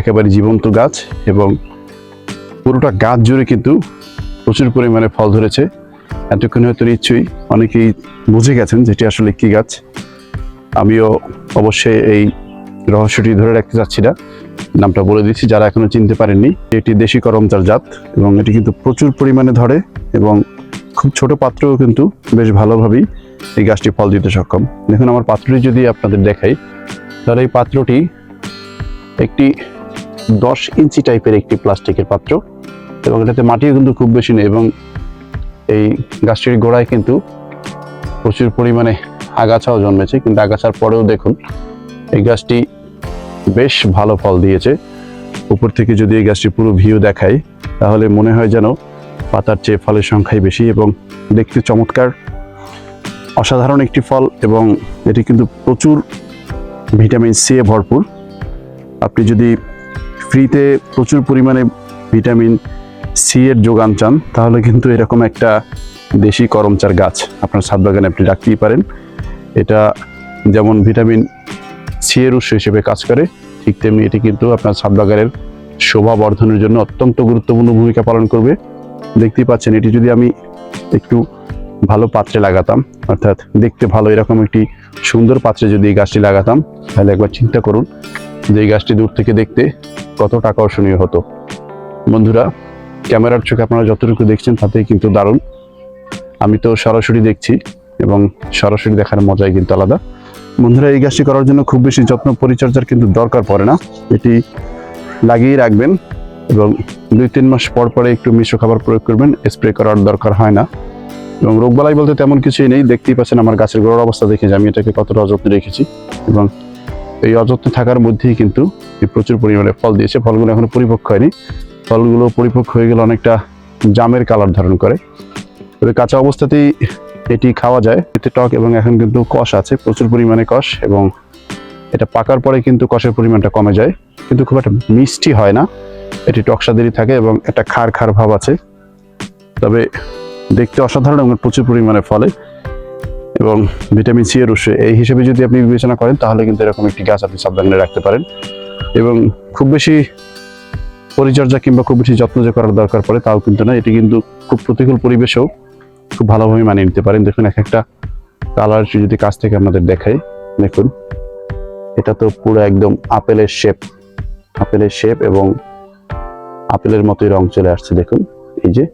একেবারে জীবন্ত গাছ এবং পুরোটা গাছ জুড়ে কিন্তু প্রচুর পরিমাণে ফল ধরেছে। এতক্ষণ হয়তো নিশ্চয়ই অনেকেই বুঝে গেছেন যেটি আসলে কি গাছ। আমিও অবশ্যই এই রহস্যটি ধরে রাখতে চাচ্ছি না। নামটা বলে দিচ্ছি, যারা এখনও চিনতে পারেননি, এটি দেশি করমচার জাত এবং এটি কিন্তু প্রচুর পরিমাণে ধরে এবং খুব ছোট পাত্রেও কিন্তু বেশ ভালোভাবেই এই গাছটি ফল দিতে সক্ষম। দেখুন, আমার পাত্রটি যদি আপনাদের দেখাই, তাহলে এই পাত্রটি একটি দশ ইঞ্চি টাইপের একটি প্লাস্টিকের পাত্র। এবং এটাতে মাটিও কিন্তু খুব বেশি নেই এবং এই গাছটির গোড়ায় কিন্তু প্রচুর পরিমাণে আগাছাও জন্মেছে। কিন্তু আগাছার পরেও দেখুন, এই গাছটি বেশ ভালো ফল দিয়েছে। উপর থেকে যদি এই গাছটি পুরো ভিউ দেখায় তাহলে মনে হয় যেন পাতার চেয়ে ফলের সংখ্যাই বেশি এবং দেখতে চমৎকার, অসাধারণ একটি ফল এবং এটি কিন্তু প্রচুর ভিটামিন সি এ ভরপুর। আপনি যদি ফ্রিতে প্রচুর পরিমাণে ভিটামিন সি এর যোগান চান, তাহলে কিন্তু এরকম একটা দেশি করমচার গাছ আপনার ছাদ বাগানে আপনি রাখতেই পারেন। এটা যেমন ভিটামিন সি এর উৎস হিসেবে কাজ করে, ঠিক তেমনি এটি কিন্তু আপনার ছাদ বাগানের শোভা বর্ধনের জন্য অত্যন্ত গুরুত্বপূর্ণ ভূমিকা পালন করবে। দেখতেই পাচ্ছেন, এটি যদি আমি একটু ভালো পাত্রে লাগাতাম, অর্থাৎ দেখতে ভালো এরকম একটি সুন্দর পাত্রে যদি এই গাছটি লাগাতাম, তাহলে একবার চিন্তা করুন যে এই গাছটি দূর থেকে দেখতে কতটা আকর্ষণীয় হতো। বন্ধুরা, ক্যামেরার চোখে আপনারা যতটুকু দেখছেন তাতেই কিন্তু দারুণ। আমি তো সরাসরি দেখছি এবং সরাসরি দেখার মজাই কিন্তু আলাদা। বন্ধুরা, এই গাছটি করার জন্য খুব বেশি যত্ন পরিচর্যার কিন্তু দরকার পড়ে না। এটি লাগিয়ে রাখবেন এবং দুই তিন মাস পর পরে একটু মিশ্র খাবার প্রয়োগ করবেন, স্প্রে করার দরকার হয় না। এবং রোগবালাই বলতে তেমন কিছুই নেই। দেখতেই পাচ্ছেন আমার গাছের গোড়ার অবস্থা দেখে যে আমি এটাকে কতটা অযত্নে রেখেছি এবং এই অযত্নে থাকার মধ্যেই কিন্তু প্রচুর পরিমাণে ফল দিয়েছে। ফলগুলো এখনও পরিপক্ক হয়নি। ফলগুলো পরিপক্ক হয়ে গেলে অনেকটা জামের কালার ধারণ করে। তবে কাঁচা অবস্থাতেই এটি খাওয়া যায়। এতে টক এবং এখন কিন্তু কষ আছে, প্রচুর পরিমাণে কষ এবং এটা পাকার পরে কিন্তু কষের পরিমাণটা কমে যায়। কিন্তু খুব একটা মিষ্টি হয় না। এটি টকসাদেরই থাকে এবং একটা খার খার ভাব আছে। তবে দেখতে অসাধারণ এবং প্রচুর পরিমাণে ফলে। এবং ভিটামিন সি এর উৎস এই হিসেবে যদি আপনি বিবেচনা করেন, তাহলে কিন্তু এরকম একটি গাছ আপনি সাবধানে রাখতে পারেন। এবং খুব বেশি পরিচর্যা কিংবা খুব বেশি যত্ন যে করার দরকার পড়ে, তাও কিন্তু না। এটি কিন্তু খুব প্রতিকূল পরিবেশেও খুব ভালোভাবে মানিয়ে নিতে পারেন। দেখুন, এক একটা কালার যদি কাছ থেকে আপনাদের দেখাই, দেখুন। এটা তো পুরো একদম আপেলের শেপ আপেলের শেপ এবং আপেলের মতোই রং চলে আসছে, দেখুন। এই যে,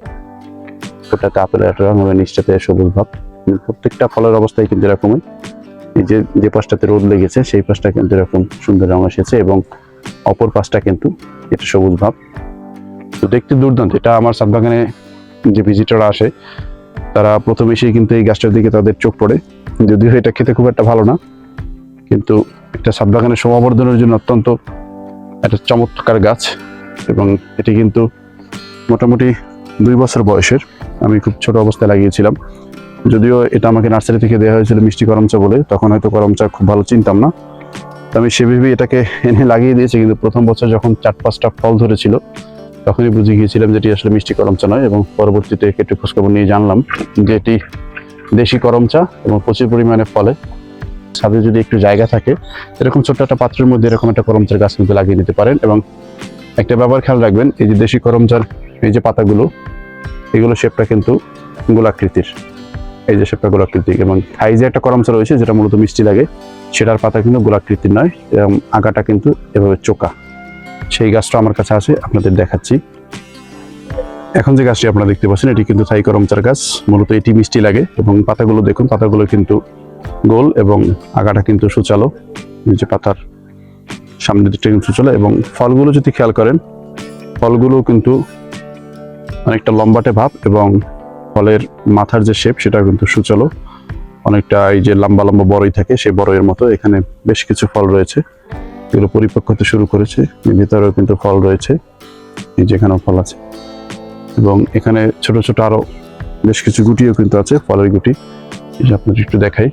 ওটাতে আপেলের একটা রং এবং নিচটাতে সবুজ ভাব। প্রত্যেকটা ফলের অবস্থায় কিন্তু এরকমই। এই যে যে পাশটাতে রোদ লেগেছে, সেই পাশটা কিন্তু এরকম সুন্দর রং এসেছে এবং অপর পাশটা কিন্তু এটা সবুজ ভাব। তো দেখতে দুর্দান্ত। এটা আমার সাত বাগানে যে ভিজিটররা আসে, তারা প্রথম এসেই কিন্তু এই গাছটার দিকে তাদের চোখ পড়ে। যদিও এটা খেতে খুব একটা ভালো না, কিন্তু এটা সাত বাগানের শোভাবর্ধনের জন্য অত্যন্ত একটা চমৎকার গাছ এবং এটি কিন্তু মোটামুটি দুই বছর বয়সের। আমি খুব ছোট অবস্থায় লাগিয়েছিলাম। যদিও এটা আমাকে নার্সারি থেকে দেওয়া হয়েছিল মিষ্টি করমচা বলে, তখন হয়তো করমচা খুব ভালো চিনতাম না। তো আমি সেভাবে এটাকে এনে লাগিয়ে দিয়েছি, কিন্তু প্রথম বছর যখন চার পাঁচটা ফল ধরেছিল, তখনই বুঝে গিয়েছিলাম যে এটি আসলে মিষ্টি করমচা নয় এবং পরবর্তীতে একটু খোঁজখবর নিয়ে জানলাম যে এটি দেশি করমচা এবং প্রচুর পরিমাণে ফলে। ছাদে যদি একটু জায়গা থাকে, এরকম ছোট্ট একটা পাত্রের মধ্যে এরকম একটা করমচার গাছ কিন্তু লাগিয়ে নিতে পারেন এবং একটা ব্যাপার খেয়াল রাখবেন, এই যে দেশি করমচার, এই যে পাতাগুলো, এগুলো শেপটা কিন্তু গোলাকৃতির। এই যে শেপটা গোলাকৃতির। এবং থাই যে একটা করমচা রয়েছে, যেটা মূলত মিষ্টি লাগে, সেটার পাতা কিন্তু গোলাকৃতির নয়, এবং আগাটা কিন্তু এভাবে চোকা। সেই গাছটা আমার কাছে আছে, আপনাদের দেখাচ্ছি। এখন যে গাছটি আপনারা দেখতে পাচ্ছেন, এটি কিন্তু থাই করমচার গাছ। মূলত এটি মিষ্টি লাগে, এবং পাতাগুলো দেখুন, পাতাগুলো কিন্তু গোল এবং আগাটা কিন্তু সুচালো। যে পাতার সামনের দিকটা কিন্তু সুচালো, এবং ফলগুলো যদি খেয়াল করেন, ফলগুলো কিন্তু অনেকটা লম্বাটে ভাব, এবং ফলের মাথার যে শেপ সেটা কিন্তু সুচালো। অনেকটা এই যে লম্বা লম্বা বড়ই থাকে, সেই বড়ইয়ের মতো। এখানে বেশ কিছু ফল রয়েছে। এগুলো পরিপক্ক হতে শুরু করেছে। ভিতরেও কিন্তু ফল রয়েছে। এই যে এখানেও ফল আছে। এবং এখানে ছোট ছোট আরও বেশ কিছু গুটিও কিন্তু আছে, ফলের গুটি। এই যে আপনাদের একটু দেখাই।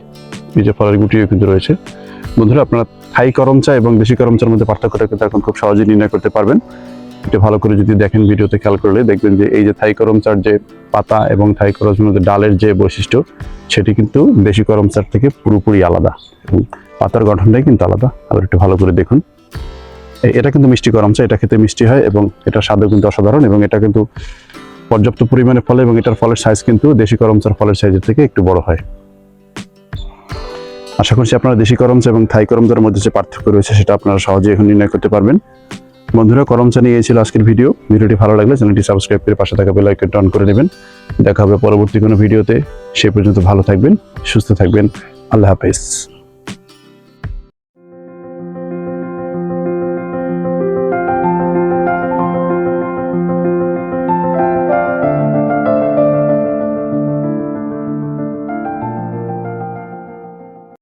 এই যে ফলের গুটিও কিন্তু রয়েছে। বন্ধুরা, আপনারা থাই করমচা এবং দেশি করমচার মধ্যে পার্থক্যটা কিন্তু এখন খুব সহজেই নির্ণয় করতে পারবেন। এটা ভালো করে যদি দেখেন ভিডিওতে খেয়াল করলে দেখবেন যে এই যে থাই করমচার যে পাতা এবং থাই করমচার মধ্যে ডালের যে বৈশিষ্ট্য, সেটি কিন্তু দেশি করমচার থেকে পুরোপুরি আলাদা এবং পাতার গঠনটাই কিন্তু আলাদা। আবার একটু ভালো করে দেখুন। এটা কিন্তু মিষ্টি করম চা এটা খেতে মিষ্টি হয় এবং এটার স্বাদও কিন্তু অসাধারণ এবং এটা কিন্তু পর্যাপ্ত পরিমাণে ফলে এবং এটার ফলের সাইজ কিন্তু দেশি করম চার ফলের সাইজের থেকে একটু বড় হয়। আশা করছি আপনারা দেশি করম চা এবং থাই করম চার মধ্যে যে পার্থক্য রয়েছে, সেটা আপনারা সহজেই এখন নির্ণয় করতে পারবেন। বন্ধুরা, করম চা নিয়ে ছিল আজকের ভিডিও। ভিডিওটি ভালো লাগলে চ্যানেলটি সাবস্ক্রাইব করে পাশে থাকা বেল আইকনটা অন করে নেবেন দেখা হবে পরবর্তী কোনো ভিডিওতে। সে পর্যন্ত ভালো থাকবেন, সুস্থ থাকবেন। আল্লাহ হাফেজ।